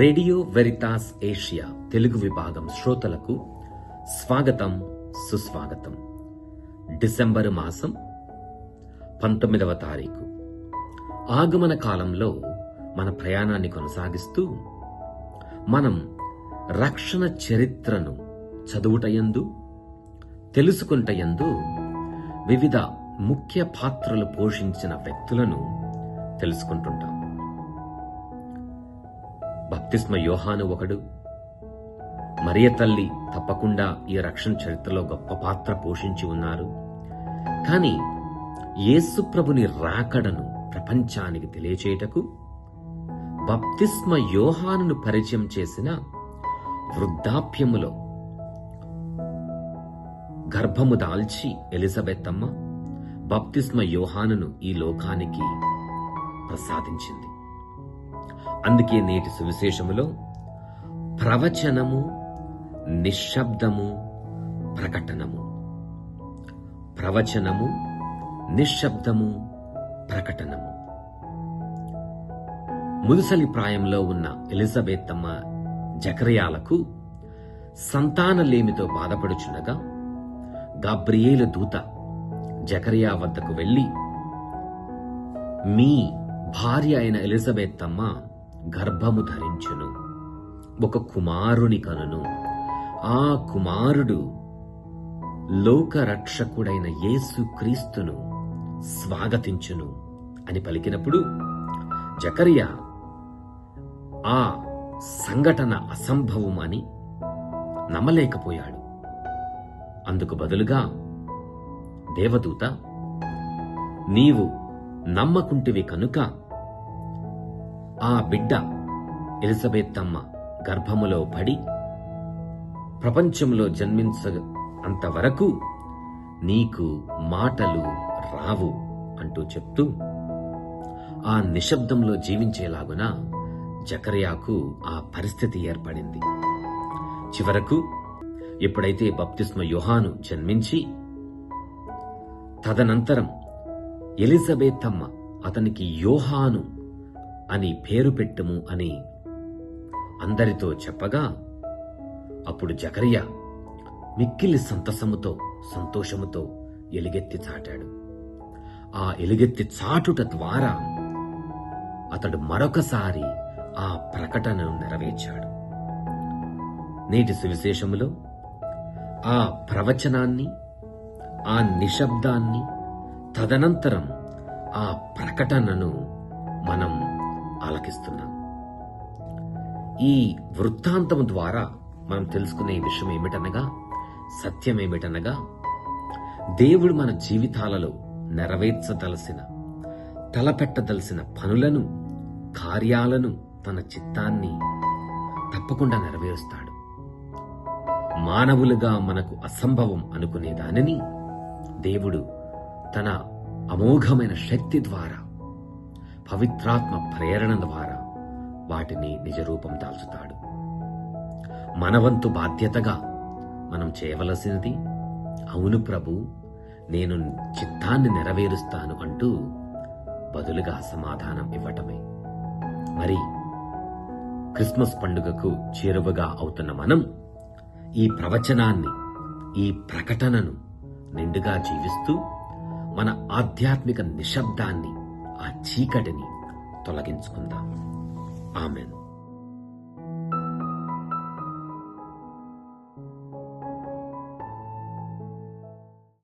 Radio Veritas Asia Telugu విభాగం శ్రోతలకు స్వాగతం సుస్వాగతం. డిసెంబర్ మాసం పంతొమ్మిదవ తారీఖు. ఆగమన కాలంలో మన ప్రయాణాన్ని కొనసాగిస్తూ మనం రక్షణ చరిత్రను చదువుటయందు తెలుసుకుంటయందు వివిధ ముఖ్య పాత్రలు పోషించిన వ్యక్తులను తెలుసుకుంటుంటాం. బప్తిస్మ యోహాను ఒకడు. మరియ తల్లి తప్పకుండా ఈ రక్షణ చరిత్రలో గొప్ప పాత్ర పోషించి ఉన్నారు. కానీ యేసుప్రభుని రాకడను ప్రపంచానికి తెలియచేయటకు బప్తిస్మ యోహానును పరిచయం చేసిన వృద్ధాప్యములో గర్భము దాల్చి ఎలిజబెత్తమ్మ బప్తిస్మ యోహానును ఈ లోకానికి ప్రసాదించింది. అందుకే నేటి సువిశేషములో ప్రవచనము నిశ్శబ్దము ప్రకటనము. ప్రవచనము నిశ్శబ్దము ప్రకటనము. ముదుసలి ప్రాయంలో ఉన్న ఎలిజబెత్తమ్మ జకరయాలకు సంతానలేమితో బాధపడుచుండగా గాబ్రియేలు దూత జకరియా వద్దకు వెళ్ళి మీ భార్య అయిన ఎలిజబెత్తమ్మ గర్భము ధరించును. ఒక కుమారుని కనును. ఆ కుమారుడు లోకరక్షకుడైన యేసు క్రీస్తును స్వాగతించును అని పలికినప్పుడు జకరియా ఆ సంఘటన అసంభవం అని నమ్మలేకపోయాడు. అందుకు బదులుగా దేవదూత నీవు నమ్మకుంటివి కనుక ఆ బిడ్డ ఎలిజబెత్తమ్మ గర్భములో పడి ప్రపంచంలో జన్మించ అంతవరకు నీకు మాటలు రావు అంటూ చెప్తూ ఆ నిశ్శబ్దంలో జీవించేలాగున జకర్యాకు ఆ పరిస్థితి ఏర్పడింది. చివరకు ఎప్పుడైతే బప్తిస్మ యోహాను జన్మించి తదనంతరం ఎలిజబెతమ్మ అతనికి యోహాను అని పేరు పెట్టుము అని అందరితో చెప్పగా అప్పుడు జకరియ మిక్కిలి సంతసముతో సంతోషముతో ఎలుగెత్తి చాటాడు. ఆ ఎలుగెత్తి చాటుట ద్వారా అతడు మరొకసారి ఆ ప్రకటనను నెరవేర్చాడు. నేటి సువిశేషములో ఆ ప్రవచనాన్ని ఆ నిశ్శబ్దాన్ని తదనంతరం ఆ ప్రకటనను మనం ఆలకిస్తున్నాం. ఈ వృత్తాంతం ద్వారా మనం తెలుసుకునే విషయం ఏమిటనగా సత్యం ఏమిటనగా దేవుడు మన జీవితాలలో నెరవేర్చదలసిన తలపెట్టదలసిన పనులను కార్యాలను తన చిత్తాన్ని తప్పకుండా నెరవేరుస్తాడు. మానవులుగా మనకు అసంభవం అనుకునే దానిని దేవుడు తన అమోఘమైన శక్తి ద్వారా పవిత్రాత్మ ప్రేరణ ద్వారా వాటిని నిజరూపం దాల్చుతాడు. మనవంతు బాధ్యతగా మనం చేయవలసినది అవును ప్రభు నేను చిత్తాన్ని నెరవేరుస్తాను అంటూ బదులుగా సమాధానం ఇవ్వటమే. మరి క్రిస్మస్ పండుగకు చేరువగా అవుతున్న మనం ఈ ప్రవచనాన్ని ఈ ప్రకటనను నిండుగా జీవిస్తూ మన ఆధ్యాత్మిక నిశ్శబ్దాన్ని ఆ చీకటిని తొలగించుకుందాం. ఆమెను.